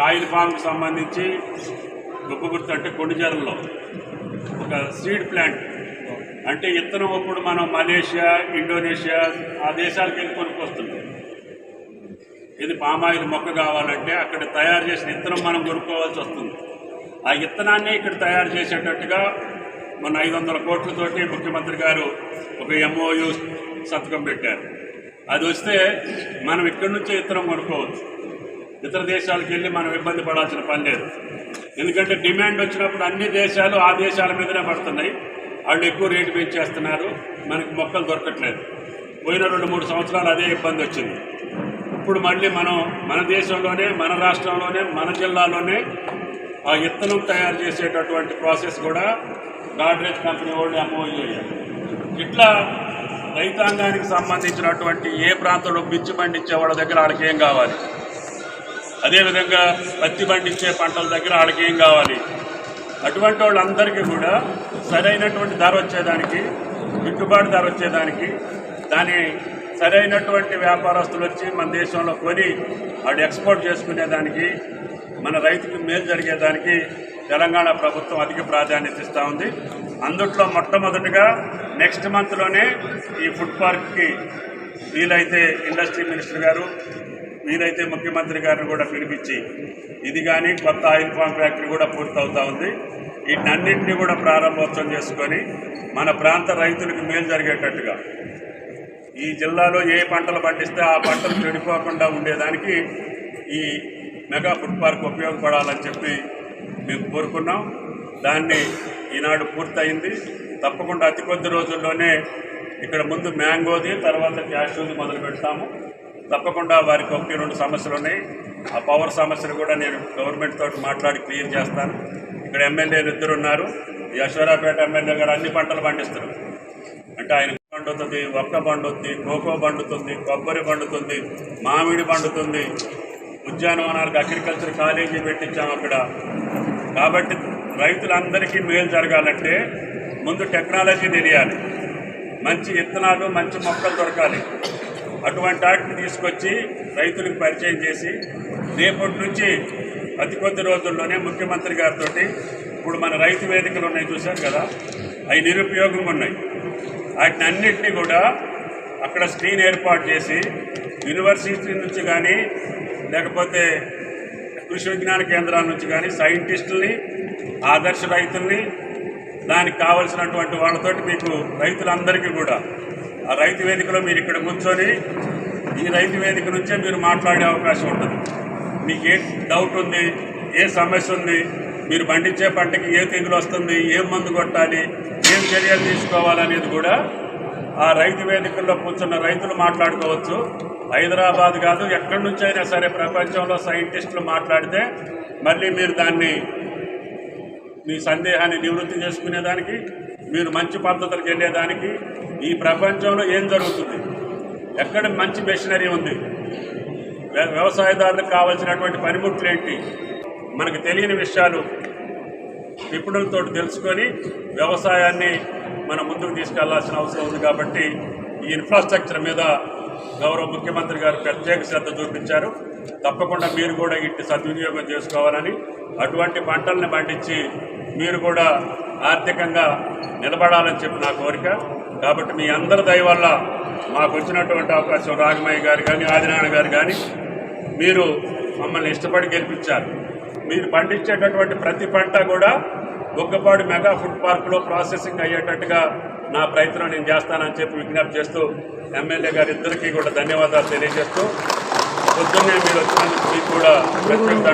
Coil oil ఫామ్కి సంబంధించి గొప్ప గుర్తు అంటే కొండిజర్లలో ఒక సీడ్ ప్లాంట్. అంటే ఇత్తనం ఇప్పుడు మనం మలేషియా ఇండోనేషియా ఆ దేశాలకు వెళ్ళి కొనుక్కొస్తుంది. ఇది పామాయిల్ మొక్క కావాలంటే అక్కడ తయారు చేసిన ఇత్తనం మనం కొనుక్కోవాల్సి వస్తుంది. ఆ ఇత్తనాన్ని ఇక్కడ తయారు చేసేటట్టుగా మన ఐదు వందల కోట్లతోటి ముఖ్యమంత్రి గారు ఒక ఎంఓయు సంతకం పెట్టారు. అది వస్తే మనం ఇక్కడి నుంచే ఇత్తనం కొనుక్కోవచ్చు. ఇతర దేశాలకు వెళ్ళి మనం ఇబ్బంది పడాల్సిన పని లేదు. ఎందుకంటే డిమాండ్ వచ్చినప్పుడు అన్ని దేశాలు ఆ దేశాల మీదనే పడుతున్నాయి. వాళ్ళు ఎక్కువ రేటు పెంచేస్తున్నారు. మనకి మొక్కలు దొరకట్లేదు. పోయిన రెండు మూడు సంవత్సరాలు అదే ఇబ్బంది వచ్చింది. ఇప్పుడు మళ్ళీ మనం మన దేశంలోనే మన రాష్ట్రంలోనే మన జిల్లాలోనే ఆ ఇత్తనం తయారు చేసేటటువంటి ప్రాసెస్ కూడా గాడ్రేజ్ కంపెనీ వాళ్ళు ఎంఓయూ ఇట్లా రైతాంగానికి సంబంధించినటువంటి ఏ ప్రాంతంలో మిర్చి పండించే వాళ్ళ దగ్గర వాళ్ళకి ఏం కావాలి? అదేవిధంగా పత్తి పండించే పంటల దగ్గర వాళ్ళకి ఏం కావాలి? అటువంటి వాళ్ళందరికీ కూడా సరైనటువంటి ధర వచ్చేదానికి గిట్టుబాటు ధర వచ్చేదానికి దాని సరైనటువంటి వ్యాపారస్తులు వచ్చి మన దేశంలో కొని వాడు ఎక్స్పోర్ట్ చేసుకునేదానికి మన రైతుకి మేలు జరిగేదానికి తెలంగాణ ప్రభుత్వం అధిక ప్రాధాన్యత ఇస్తూ ఉంది. అందుట్లో మొట్టమొదటిగా నెక్స్ట్ మంత్లోనే ఈ ఫుడ్ పార్క్కి వీలైతే ఇండస్ట్రీ మినిస్టర్ గారు నేనైతే ముఖ్యమంత్రి గారిని కూడా పిలిపించి ఇది కానీ కొత్త ఆయిల్ ఫామ్ ఫ్యాక్టరీ కూడా పూర్తవుతా ఉంది. వీటన్నింటినీ కూడా ప్రారంభోత్సవం చేసుకొని మన ప్రాంత రైతులకు మేలు జరిగేటట్టుగా ఈ జిల్లాలో ఏ పంటలు పండిస్తే ఆ పంటలు చెడిపోకుండా ఉండేదానికి ఈ మెగా ఫుడ్ పార్క్ ఉపయోగపడాలని చెప్పి మేము కోరుకున్నాం. దాన్ని ఈనాడు పూర్తయింది. తప్పకుండా అతి కొద్ది రోజుల్లోనే ఇక్కడ ముందు మ్యాంగోది తర్వాత క్యాషూది మొదలు పెడతాము. తప్పకుండా వారికి ఒకటి రెండు సమస్యలు ఉన్నాయి. ఆ పవర్ సమస్యలు కూడా నేను గవర్నమెంట్ తోటి మాట్లాడి క్లియర్ చేస్తాను. ఇక్కడ ఎమ్మెల్యేలు ఇద్దరు ఉన్నారు. యశ్వరాపేట ఎమ్మెల్యే గారు అన్ని పంటలు పండిస్తారు అంటే ఆయన పండుతుంది ఒక్క పండుతుంది కోకో పండుతుంది కొబ్బరి పండుతుంది మామిడి పండుతుంది ఉద్యానవనాలకు అగ్రికల్చర్ కాలేజీ పెట్టించాము అక్కడ. కాబట్టి రైతులందరికీ మేలు జరగాలంటే ముందు టెక్నాలజీ తెలియాలి. మంచి విత్తనాలు మంచి మొక్కలు దొరకాలి. అటువంటి వాటిని తీసుకొచ్చి రైతులకు పరిచయం చేసి రేపటి నుంచి అతి కొద్ది రోజుల్లోనే ముఖ్యమంత్రి గారితో ఇప్పుడు మన రైతు వేదికలు ఉన్నాయి చూశారు కదా? అవి నిరుపయోగంగా ఉన్నాయి. వాటిని అన్నింటినీ కూడా అక్కడ స్క్రీన్ ఏర్పాటు చేసి యూనివర్సిటీ నుంచి కానీ లేకపోతే కృషి విజ్ఞాన కేంద్రాల నుంచి కానీ సైంటిస్టుల్ని ఆదర్శ రైతుల్ని దానికి కావలసినటువంటి వాళ్ళతోటి మీకు రైతులందరికీ కూడా ఆ రైతు వేదికలో మీరు ఇక్కడ కూర్చొని ఈ రైతు వేదిక నుంచే మీరు మాట్లాడే అవకాశం ఉంటుంది. మీకు ఏ డౌట్ ఉంది ఏ సమస్య ఉంది మీరు పండించే పంటకి ఏ తెగులు వస్తుంది ఏం మందు కొట్టాలి ఏం చర్యలు తీసుకోవాలనేది కూడా ఆ రైతు వేదికల్లో కూర్చున్న రైతులు మాట్లాడుకోవచ్చు. హైదరాబాద్ కాదు ఎక్కడి నుంచి అయినా సరే ప్రపంచంలో సైంటిస్టులు మాట్లాడితే మళ్ళీ మీరు దాన్ని మీ సందేహాన్ని నివృత్తి చేసుకునేదానికి మీరు మంచి పద్ధతులకు వెళ్ళేదానికి ఈ ప్రపంచంలో ఏం జరుగుతుంది? ఎక్కడ మంచి మెషినరీ ఉంది? వ్యవసాయదారులకు కావాల్సినటువంటి పనిముట్లు ఏంటి మనకు తెలియని విషయాలు నిపుణులతో తెలుసుకొని వ్యవసాయాన్ని మనం ముందుకు తీసుకెళ్ళాల్సిన అవసరం ఉంది కాబట్టి ఈ ఇన్ఫ్రాస్ట్రక్చర్ మీద గౌరవ ముఖ్యమంత్రి గారు ప్రత్యేక శ్రద్ధ చూపించారు. తప్పకుండా మీరు కూడా ఇంటి సద్వినియోగం చేసుకోవాలని అటువంటి పంటల్ని పండించి మీరు కూడా ఆర్థికంగా నిలబడాలని చెప్పి నా కోరిక. కాబట్టి మీ అందరి దయ వల్ల మాకు వచ్చినటువంటి అవకాశం రాగమయ్య గారు కానీ ఆదినారాయణ గారు కానీ మీరు మమ్మల్ని ఇష్టపడి గెలిపించారు. మీరు పండించేటటువంటి ప్రతి పంట కూడా బొగ్గపాడు మెగా ఫుడ్ పార్క్లో ప్రాసెసింగ్ అయ్యేటట్టుగా నా ప్రయత్నం నేను చేస్తానని చెప్పి విజ్ఞప్తి చేస్తూ ఎమ్మెల్యే గారి ఇద్దరికీ కూడా ధన్యవాదాలు తెలియజేస్తూ పొద్దున్నే మీరు వచ్చినందుకు మీకు కూడా ప్రత్యేక